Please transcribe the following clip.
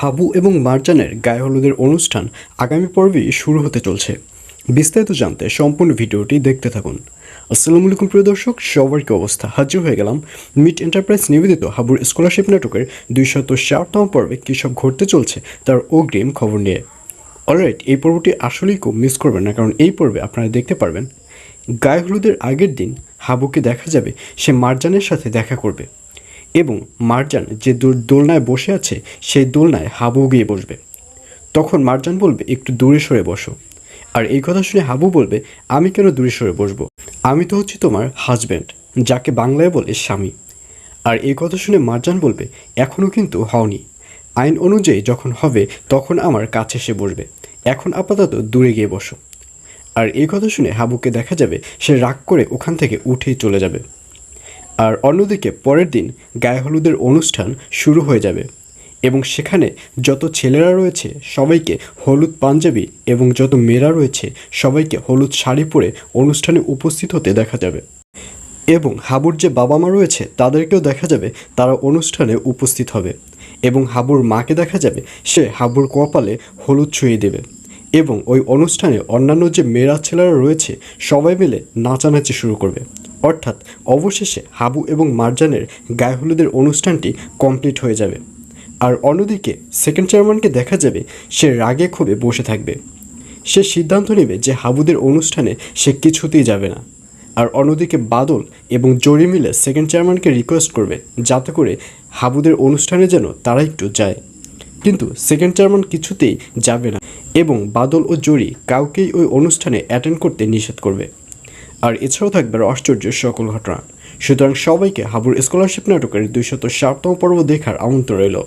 হাবু এবং মারজানের গায়ে হলুদের অনুষ্ঠান আগামী পর্বেই শুরু হতে চলছে। বিস্তারিত জানতে সম্পূর্ণ ভিডিওটি দেখতে থাকুন। আসসালামু আলাইকুম, প্রিয় দর্শক। সবার কি অবস্থা? হাজির হয়ে গেলাম মিট এন্টারপ্রাইজ নিবেদিত হাবুর স্কলারশিপ নাটকের দুইশত চারতম পর্বে কী সব ঘটতে চলছে তার অগ্রিম খবর নিয়ে। অলরাইট, এই পর্বটি আসলেই খুব মিস করবেন না, কারণ এই পর্বে আপনারা দেখতে পারবেন, গায়ে হলুদের আগের দিন হাবুকে দেখা যাবে, সে মারজানের সাথে দেখা করবে। এবং মারজান যে দোল- দোলনায় বসে আছে, সেই দোলনায় হাবু গিয়ে বসবে। তখন মারজান বলবে, একটু দূরে সরে বসো। আর এই কথা শুনে হাবু বলবে, আমি কেন দূরে সরে বসবো? আমি তো হচ্ছি তোমার হাজব্যান্ড যাকে বাংলায় বলে স্বামী। আর এই কথা শুনে মারজান বলবে এখনও কিন্তু হওনি। আইন অনুযায়ী যখন হবে, তখন আমার কাছে এসে বসবে। এখন আপাতত দূরে গিয়ে বসো। আর এই কথা শুনে হাবুকে দেখা যাবে, সে রাগ করে ওখান থেকে উঠেই চলে যাবে। আর অন্যদিকে পরের দিন গায়ে হলুদের অনুষ্ঠান শুরু হয়ে যাবে এবং সেখানে যত ছেলেরা রয়েছে সবাইকে হলুদ পাঞ্জাবি এবং যত মেয়েরা রয়েছে সবাইকে হলুদ শাড়ি পরে অনুষ্ঠানে উপস্থিত হতে দেখা যাবে। এবং হাবুর যে বাবা মা রয়েছে তাদেরকেও দেখা যাবে তারা অনুষ্ঠানে উপস্থিত হবে এবং হাবুর মাকে দেখা যাবে সে হাবুর কপালে হলুদ ছুঁয়ে দেবে এবং ওই অনুষ্ঠানে অন্যান্য যে মেয়েরা ছেলেরা রয়েছে সবাই মিলে নাচানাচি শুরু করবে। অর্থাৎ অবশেষে হাবু এবং মারজানের গায়ে হলুদের অনুষ্ঠানটি কমপ্লিট হয়ে যাবে। আর অন্যদিকে সেকেন্ড চেয়ারম্যানকে দেখা যাবে, সে রাগে ক্ষোভে বসে থাকবে। সে সিদ্ধান্ত নেবে যে হাবুদের অনুষ্ঠানে সে কিছুতেই যাবে না। আর অন্যদিকে বাদল এবং জরি মিলে সেকেন্ড চেয়ারম্যানকে রিকোয়েস্ট করবে, যাতে করে হাবুদের অনুষ্ঠানে যেন তারা একটু যায়। কিন্তু সেকেন্ড চেয়ারম্যান কিছুতেই যাবে না এবং বাদল ও জরি কাউকেই ওই অনুষ্ঠানে অ্যাটেন্ড করতে নিষেধ করবে। আর এছাড়াও থাকবে আশ্চর্যের আশ্চর্য সকল ঘটনা। সুতরাং সবাইকে হাবুর স্কলারশিপ নাটকের দুইশত ষাটতম পর্ব দেখার আমন্ত্রণ রইল।